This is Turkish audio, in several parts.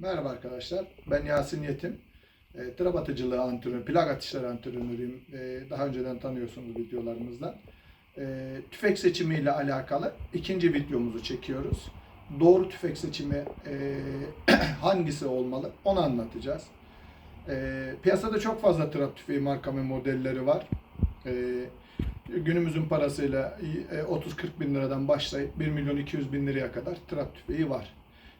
Merhaba arkadaşlar. Ben Yasin Yetim. E, trap atıcılığı antrenörü, plak atışları antrenörüyüm. E, daha önceden tanıyorsunuz videolarımızdan. E, tüfek seçimiyle alakalı ikinci videomuzu çekiyoruz. Doğru tüfek seçimi e, hangisi olmalı onu anlatacağız. E, piyasada çok fazla trap tüfeği marka ve modelleri var. E, günümüzün parasıyla e, 30-40 bin liradan başlayıp 1 milyon 200 bin liraya kadar trap tüfeği var.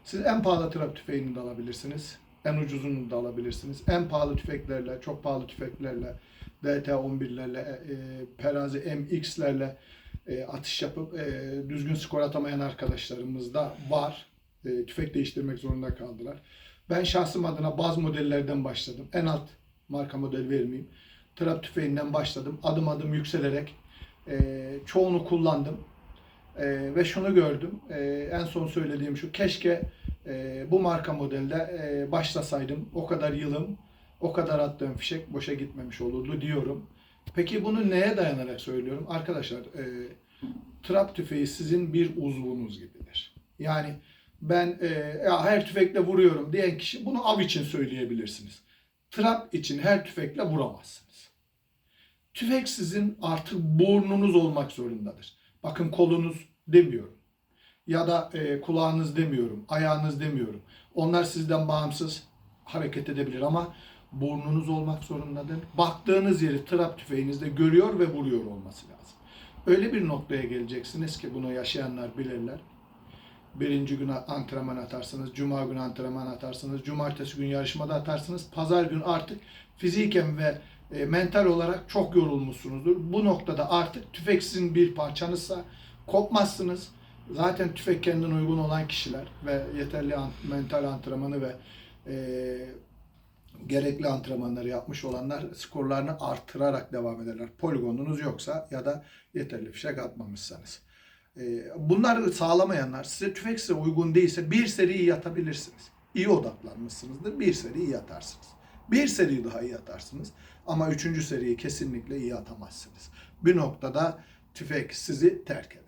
Siz en pahalı trap tüfeğini de alabilirsiniz. En ucuzunu da alabilirsiniz. En pahalı tüfeklerle, çok pahalı tüfeklerle, DT-11'lerle, e, Perazi MX'lerle e, atış yapıp e, düzgün skor atamayan arkadaşlarımız da var. E, tüfek değiştirmek zorunda kaldılar. Ben şahsım adına bazı modellerden başladım. En alt marka model vermeyeyim. Trap tüfeğinden başladım. Adım adım yükselerek e, çoğunu kullandım. Ee, ve şunu gördüm. Ee, en son söylediğim şu. Keşke e, bu marka modelde e, başlasaydım. O kadar yılım, o kadar attığım fişek boşa gitmemiş olurdu diyorum. Peki bunu neye dayanarak söylüyorum? Arkadaşlar e, trap tüfeği sizin bir uzvunuz gibidir. Yani ben e, ya her tüfekle vuruyorum diyen kişi bunu av için söyleyebilirsiniz. Trap için her tüfekle vuramazsınız. Tüfek sizin artık burnunuz olmak zorundadır. Bakın kolunuz demiyorum. Ya da e, kulağınız demiyorum, ayağınız demiyorum. Onlar sizden bağımsız hareket edebilir ama burnunuz olmak zorundadır. Baktığınız yeri trap tüfeğinizde görüyor ve vuruyor olması lazım. Öyle bir noktaya geleceksiniz ki bunu yaşayanlar bilirler. Birinci gün antrenman atarsınız, cuma günü antrenman atarsınız, cumartesi gün yarışmada atarsınız. Pazar gün artık fiziken ve e, mental olarak çok yorulmuşsunuzdur. Bu noktada artık tüfek sizin bir parçanızsa kopmazsınız. Zaten tüfek kendine uygun olan kişiler ve yeterli an- mental antrenmanı ve e, gerekli antrenmanları yapmış olanlar skorlarını artırarak devam ederler. Poligonunuz yoksa ya da yeterli fişek atmamışsanız. E, bunları sağlamayanlar size tüfek size uygun değilse bir seri iyi atabilirsiniz. İyi odaklanmışsınızdır. Bir seri iyi atarsınız. Bir seri daha iyi atarsınız. Ama üçüncü seriyi kesinlikle iyi atamazsınız. Bir noktada tüfek sizi terk eder.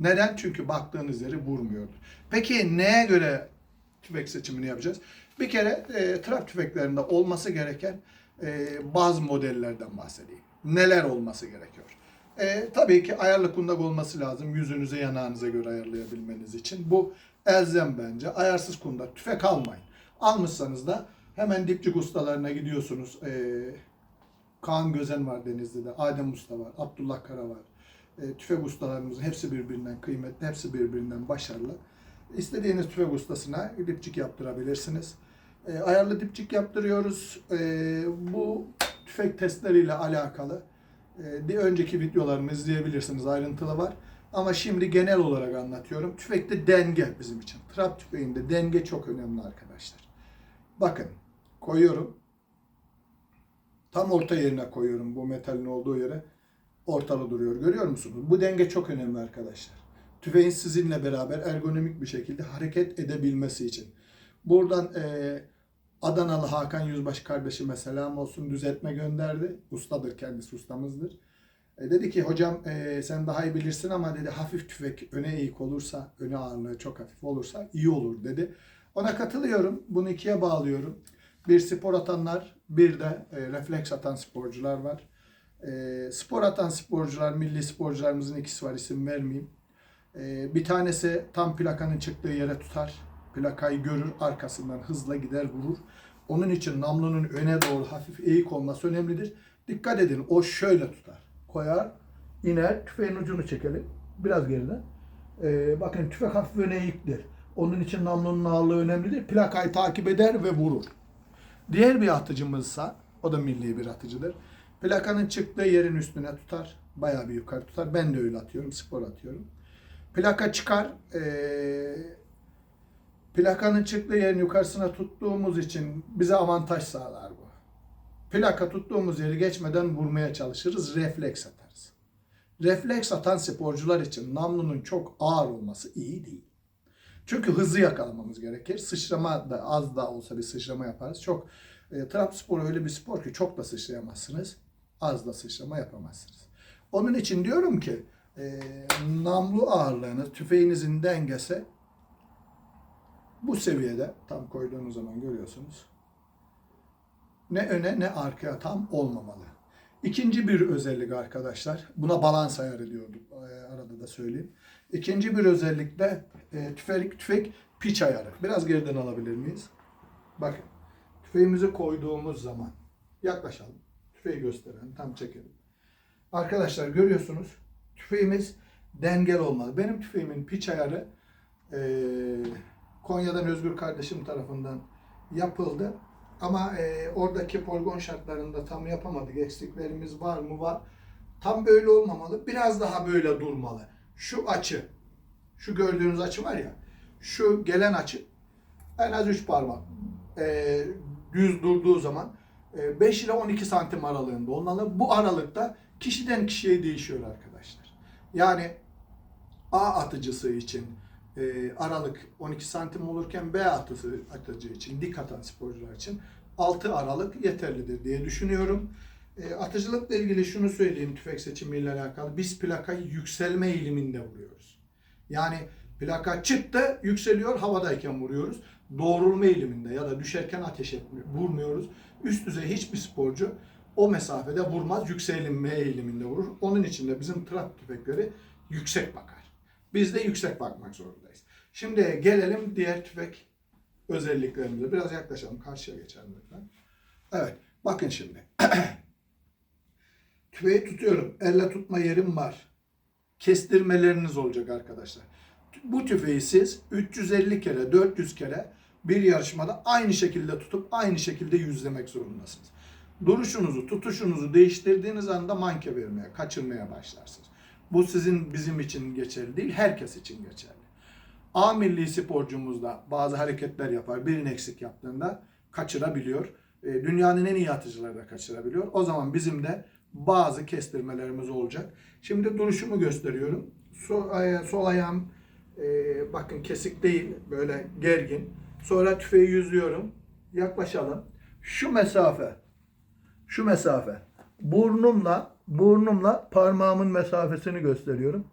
Neden? Çünkü baktığınız yeri vurmuyordur. Peki neye göre tüfek seçimini yapacağız? Bir kere e, trap tüfeklerinde olması gereken e, bazı modellerden bahsedeyim. Neler olması gerekiyor? E, tabii ki ayarlı kundak olması lazım. Yüzünüze, yanağınıza göre ayarlayabilmeniz için. Bu elzem bence. Ayarsız kundak. Tüfek almayın. Almışsanız da hemen dipçik ustalarına gidiyorsunuz. E, Kaan Gözen var Denizli'de. Adem Usta var. Abdullah Kara var. E, tüfek ustalarımızın hepsi birbirinden kıymetli. Hepsi birbirinden başarılı. İstediğiniz tüfek ustasına dipçik yaptırabilirsiniz. E, ayarlı dipçik yaptırıyoruz. E, bu tüfek testleriyle alakalı e, bir önceki videolarımı izleyebilirsiniz. Ayrıntılı var. Ama şimdi genel olarak anlatıyorum. Tüfekte denge bizim için. Trap tüfeğinde denge çok önemli arkadaşlar. Bakın koyuyorum. Tam orta yerine koyuyorum bu metalin olduğu yere. Ortalı duruyor. Görüyor musunuz? Bu denge çok önemli arkadaşlar. Tüfeğin sizinle beraber ergonomik bir şekilde hareket edebilmesi için. Buradan e, Adanalı Hakan Yüzbaşı kardeşime selam olsun düzeltme gönderdi. Ustadır kendisi ustamızdır. E, dedi ki hocam e, sen daha iyi bilirsin ama dedi hafif tüfek öne eğik olursa, öne ağırlığı çok hafif olursa iyi olur dedi. Ona katılıyorum. Bunu ikiye bağlıyorum. Bir spor atanlar, bir de e, refleks atan sporcular var. E, spor atan sporcular, milli sporcularımızın ikisi var isim vermeyeyim. E, bir tanesi tam plakanın çıktığı yere tutar. Plakayı görür, arkasından hızla gider vurur. Onun için namlunun öne doğru hafif eğik olması önemlidir. Dikkat edin o şöyle tutar. Koyar, iner, tüfeğin ucunu çekelim. Biraz geriden. E, bakın tüfek hafif öne eğiktir. Onun için namlunun ağırlığı önemlidir. Plakayı takip eder ve vurur. Diğer bir atıcımızsa, o da milli bir atıcıdır. Plakanın çıktığı yerin üstüne tutar. Bayağı bir yukarı tutar. Ben de öyle atıyorum, spor atıyorum. Plaka çıkar. Ee, plakanın çıktığı yerin yukarısına tuttuğumuz için bize avantaj sağlar bu. Plaka tuttuğumuz yeri geçmeden vurmaya çalışırız. Refleks atarız. Refleks atan sporcular için namlunun çok ağır olması iyi değil. Çünkü hızlı yakalamamız gerekir. Sıçrama da az da olsa bir sıçrama yaparız. Çok e, trap sporu öyle bir spor ki çok da sıçrayamazsınız. Az da sıçrama yapamazsınız. Onun için diyorum ki e, namlu ağırlığınız, tüfeğinizin dengesi Bu seviyede tam koyduğunuz zaman görüyorsunuz. Ne öne ne arkaya tam olmamalı. İkinci bir özellik arkadaşlar. Buna balans ayarı diyorduk. e, Arada da söyleyeyim. İkinci bir özellik de e, tüfek, tüfek piç ayarı. Biraz geriden alabilir miyiz? Bakın. Tüfeğimizi koyduğumuz zaman yaklaşalım. Tüfeği gösterelim. Tam çekelim. Arkadaşlar görüyorsunuz. Tüfeğimiz dengeli olmalı. Benim tüfeğimin piç ayarı e, Konya'dan Özgür kardeşim tarafından yapıldı. Ama e, oradaki poligon şartlarında tam yapamadık. Eksiklerimiz var mı? Var. Tam böyle olmamalı. Biraz daha böyle durmalı. Şu açı, şu gördüğünüz açı var ya, şu gelen açı en az 3 parmak. E, düz durduğu zaman 5 ile 12 santim aralığında olmalı. Bu aralıkta kişiden kişiye değişiyor arkadaşlar. Yani A atıcısı için e, aralık 12 santim olurken B atıcısı atıcı için, dik atan sporcular için 6 aralık yeterlidir diye düşünüyorum. E, atıcılıkla ilgili şunu söyleyeyim tüfek seçimiyle alakalı. Biz plakayı yükselme eğiliminde vuruyoruz. Yani plaka çıktı, yükseliyor, havadayken vuruyoruz. Doğrulma eğiliminde ya da düşerken ateş etmiyor, vurmuyoruz. Üst düzey hiçbir sporcu o mesafede vurmaz, yükselme eğiliminde vurur. Onun için de bizim trap tüfekleri yüksek bakar. Biz de yüksek bakmak zorundayız. Şimdi gelelim diğer tüfek özelliklerimize. Biraz yaklaşalım. Karşıya geçelim lütfen. Evet. Bakın şimdi. Tüfeği tutuyorum. Elle tutma yerim var. Kestirmeleriniz olacak arkadaşlar. Bu tüfeği siz 350 kere, 400 kere bir yarışmada aynı şekilde tutup aynı şekilde yüzlemek zorundasınız. Duruşunuzu, tutuşunuzu değiştirdiğiniz anda manke vermeye, kaçırmaya başlarsınız. Bu sizin bizim için geçerli değil, herkes için geçerli. A milli sporcumuz da bazı hareketler yapar. Birini eksik yaptığında kaçırabiliyor. E, Dünyanın en iyi atıcıları da kaçırabiliyor. O zaman bizim de bazı kestirmelerimiz olacak. Şimdi duruşumu gösteriyorum. Sol, aya- sol ayağım e, bakın kesik değil, böyle gergin. Sonra tüfeği yüzüyorum. Yaklaşalım. Şu mesafe, şu mesafe. Burnumla, burnumla parmağımın mesafesini gösteriyorum.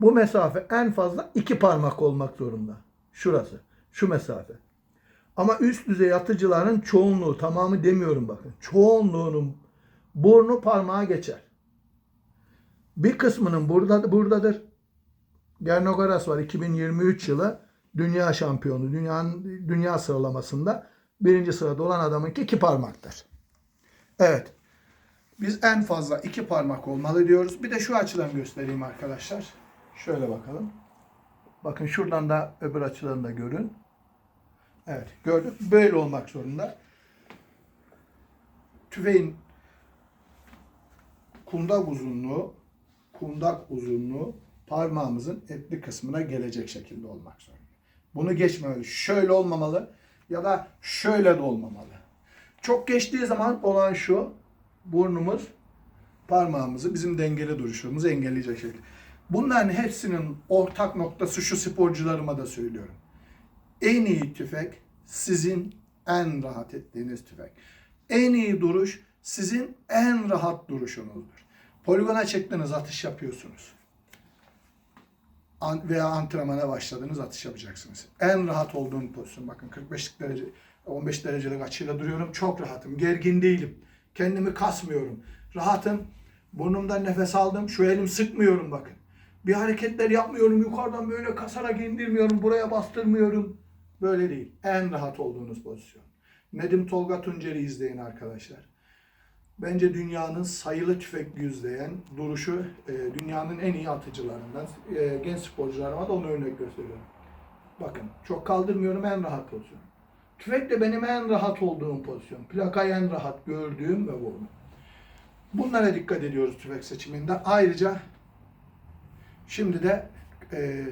Bu mesafe en fazla iki parmak olmak zorunda. Şurası, şu mesafe. Ama üst düzey atıcıların çoğunluğu, tamamı demiyorum bakın. Çoğunluğunun burnu parmağa geçer. Bir kısmının burada buradadır. Gernogaras var 2023 yılı dünya şampiyonu. Dünyanın dünya sıralamasında birinci sırada olan adamınki iki parmaktır. Evet. Biz en fazla iki parmak olmalı diyoruz. Bir de şu açıdan göstereyim arkadaşlar. Şöyle bakalım. Bakın şuradan da öbür açıdan da görün. Evet gördük. Böyle olmak zorunda. Tüfeğin kundak uzunluğu kundak uzunluğu parmağımızın etli kısmına gelecek şekilde olmak zorunda. Bunu geçmemeli. Şöyle olmamalı ya da şöyle de olmamalı. Çok geçtiği zaman olan şu burnumuz parmağımızı bizim dengeli duruşumuzu engelleyecek şekilde. Bunların hepsinin ortak noktası şu sporcularıma da söylüyorum. En iyi tüfek sizin en rahat ettiğiniz tüfek. En iyi duruş sizin en rahat duruşunuzdur. Poligona çıktınız, atış yapıyorsunuz. Veya antrenmana başladınız, atış yapacaksınız. En rahat olduğum pozisyon. Bakın 45 derece, 15 derecelik açıyla duruyorum. Çok rahatım. Gergin değilim. Kendimi kasmıyorum. Rahatım. Burnumdan nefes aldım. Şu elim sıkmıyorum bakın. Bir hareketler yapmıyorum. Yukarıdan böyle kasarak indirmiyorum. Buraya bastırmıyorum. Böyle değil. En rahat olduğunuz pozisyon. Nedim Tolga Tuncer'i izleyin arkadaşlar. Bence dünyanın sayılı tüfek yüzleyen duruşu e, dünyanın en iyi atıcılarından. E, genç sporcularıma da onu örnek gösteriyorum. Bakın çok kaldırmıyorum en rahat pozisyon. Tüfek de benim en rahat olduğum pozisyon. Plakayı en rahat gördüğüm ve vurdum. Bunlara dikkat ediyoruz tüfek seçiminde. Ayrıca şimdi de e,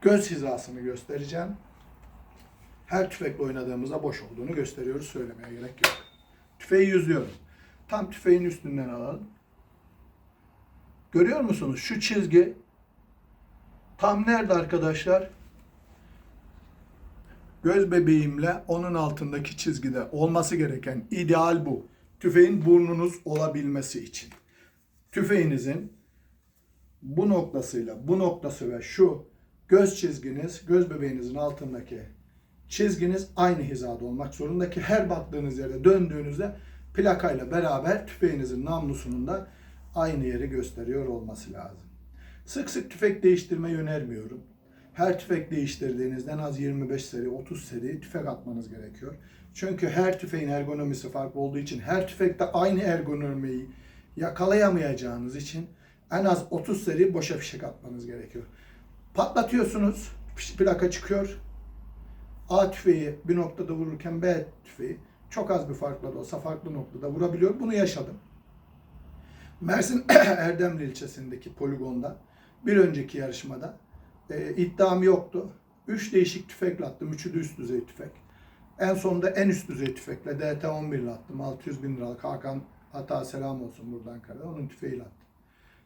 göz hizasını göstereceğim. Her tüfekle oynadığımızda boş olduğunu gösteriyoruz. Söylemeye gerek yok. Tüfeği yüzüyorum. Tam tüfeğin üstünden alalım. Görüyor musunuz? Şu çizgi tam nerede arkadaşlar? Göz bebeğimle onun altındaki çizgide olması gereken ideal bu. Tüfeğin burnunuz olabilmesi için. Tüfeğinizin bu noktasıyla bu noktası ve şu göz çizginiz, göz bebeğinizin altındaki çizginiz aynı hizada olmak zorunda ki her baktığınız yerde döndüğünüzde plakayla beraber tüfeğinizin namlusunun da aynı yeri gösteriyor olması lazım. Sık sık tüfek değiştirmeyi önermiyorum. Her tüfek değiştirdiğinizde en az 25 seri, 30 seri tüfek atmanız gerekiyor. Çünkü her tüfeğin ergonomisi farklı olduğu için her tüfekte aynı ergonomiyi yakalayamayacağınız için en az 30 seri boşa fişek atmanız gerekiyor. Patlatıyorsunuz, plaka çıkıyor. A tüfeği bir noktada vururken B tüfeği çok az bir farkla da olsa farklı noktada vurabiliyor. Bunu yaşadım. Mersin Erdemli ilçesindeki poligonda bir önceki yarışmada e, iddiam yoktu. Üç değişik tüfekle attım. Üçü de üst düzey tüfek. En sonunda en üst düzey tüfekle DT-11 ile attım. 600 bin liralık Hakan Hata selam olsun buradan Ankara'da. Onun tüfeğiyle attım.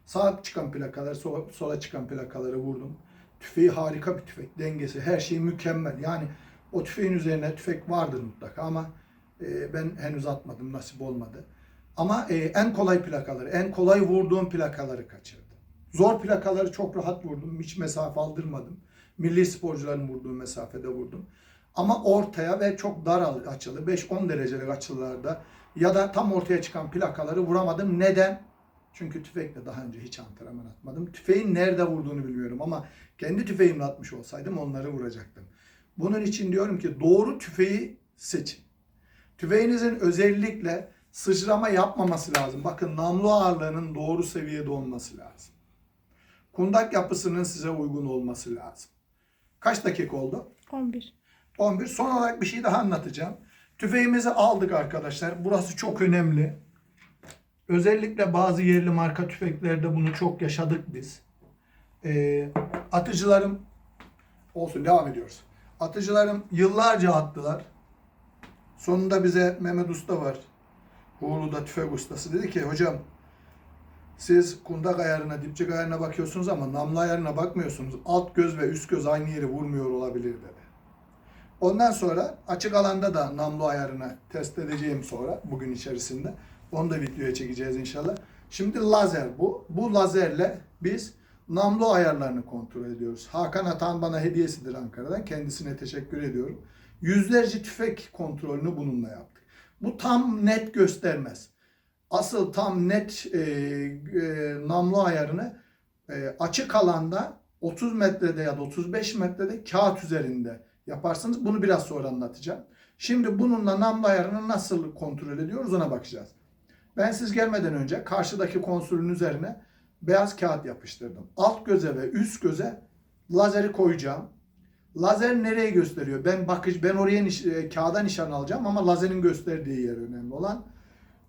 Sağa çıkan plakaları, sola, sola çıkan plakaları vurdum. Tüfeği harika bir tüfek. Dengesi, her şey mükemmel. Yani o tüfeğin üzerine tüfek vardır mutlaka ama e, ben henüz atmadım, nasip olmadı. Ama e, en kolay plakaları, en kolay vurduğum plakaları kaçırdım. Zor plakaları çok rahat vurdum. Hiç mesafe aldırmadım. Milli sporcuların vurduğu mesafede vurdum. Ama ortaya ve çok dar açılı, 5-10 derecelik açılarda ya da tam ortaya çıkan plakaları vuramadım. Neden? Çünkü tüfekle daha önce hiç antrenman atmadım. Tüfeğin nerede vurduğunu bilmiyorum ama kendi tüfeğimle atmış olsaydım onları vuracaktım. Bunun için diyorum ki doğru tüfeği seçin. Tüfeğinizin özellikle sıçrama yapmaması lazım. Bakın namlu ağırlığının doğru seviyede olması lazım. Kundak yapısının size uygun olması lazım. Kaç dakika oldu? 11. 11. Son olarak bir şey daha anlatacağım. Tüfeğimizi aldık arkadaşlar. Burası çok önemli. Özellikle bazı yerli marka tüfeklerde bunu çok yaşadık biz. Ee, atıcılarım olsun devam ediyoruz. Atıcılarım yıllarca attılar. Sonunda bize Mehmet Usta var. Uğurlu'da tüfek ustası dedi ki hocam siz kundak ayarına, dipçik ayarına bakıyorsunuz ama namlu ayarına bakmıyorsunuz. Alt göz ve üst göz aynı yeri vurmuyor olabilir dedi. Ondan sonra açık alanda da namlu ayarını test edeceğim sonra bugün içerisinde. Onu da videoya çekeceğiz inşallah. Şimdi lazer bu. Bu lazerle biz namlu ayarlarını kontrol ediyoruz. Hakan Atan bana hediyesidir Ankara'dan. Kendisine teşekkür ediyorum. Yüzlerce tüfek kontrolünü bununla yaptık. Bu tam net göstermez. Asıl tam net e, e, namlu ayarını e, açık alanda 30 metrede ya da 35 metrede kağıt üzerinde yaparsınız. Bunu biraz sonra anlatacağım. Şimdi bununla namlu ayarını nasıl kontrol ediyoruz ona bakacağız. Ben siz gelmeden önce karşıdaki konsolün üzerine beyaz kağıt yapıştırdım. Alt göze ve üst göze lazeri koyacağım. Lazer nereye gösteriyor? Ben bakış ben oraya niş, e, kağıda nişan alacağım ama lazerin gösterdiği yer önemli olan.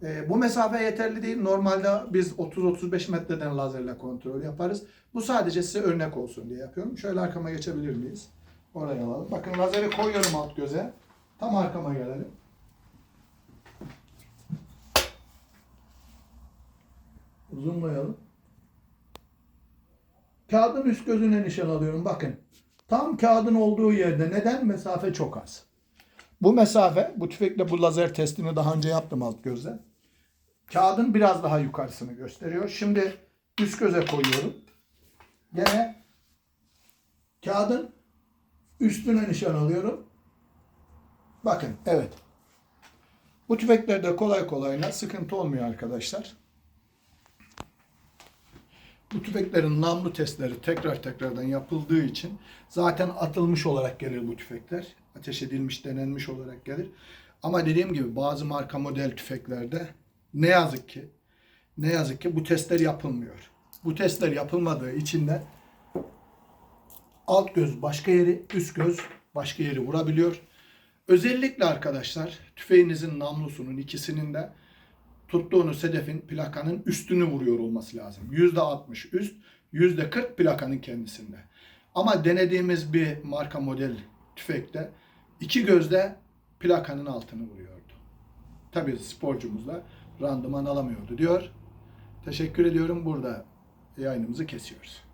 E, bu mesafe yeterli değil. Normalde biz 30-35 metreden lazerle kontrol yaparız. Bu sadece size örnek olsun diye yapıyorum. Şöyle arkama geçebilir miyiz? Oraya alalım. Bakın lazeri koyuyorum alt göze. Tam arkama gelelim. Zoomlayalım. Kağıdın üst gözüne nişan alıyorum. Bakın. Tam kağıdın olduğu yerde neden? Mesafe çok az. Bu mesafe, bu tüfekle bu lazer testini daha önce yaptım alt gözle. Kağıdın biraz daha yukarısını gösteriyor. Şimdi üst göze koyuyorum. Gene kağıdın üstüne nişan alıyorum. Bakın, evet. Bu tüfeklerde kolay kolay sıkıntı olmuyor arkadaşlar. Bu tüfeklerin namlu testleri tekrar tekrardan yapıldığı için zaten atılmış olarak gelir bu tüfekler. Ateş edilmiş, denenmiş olarak gelir. Ama dediğim gibi bazı marka model tüfeklerde ne yazık ki ne yazık ki bu testler yapılmıyor. Bu testler yapılmadığı için de alt göz başka yeri, üst göz başka yeri vurabiliyor. Özellikle arkadaşlar tüfeğinizin namlusunun ikisinin de tuttuğunuz hedefin plakanın üstünü vuruyor olması lazım. %60 üst, %40 plakanın kendisinde. Ama denediğimiz bir marka model tüfekte iki gözde plakanın altını vuruyordu. Tabii sporcumuz da randıman alamıyordu diyor. Teşekkür ediyorum. Burada yayınımızı kesiyoruz.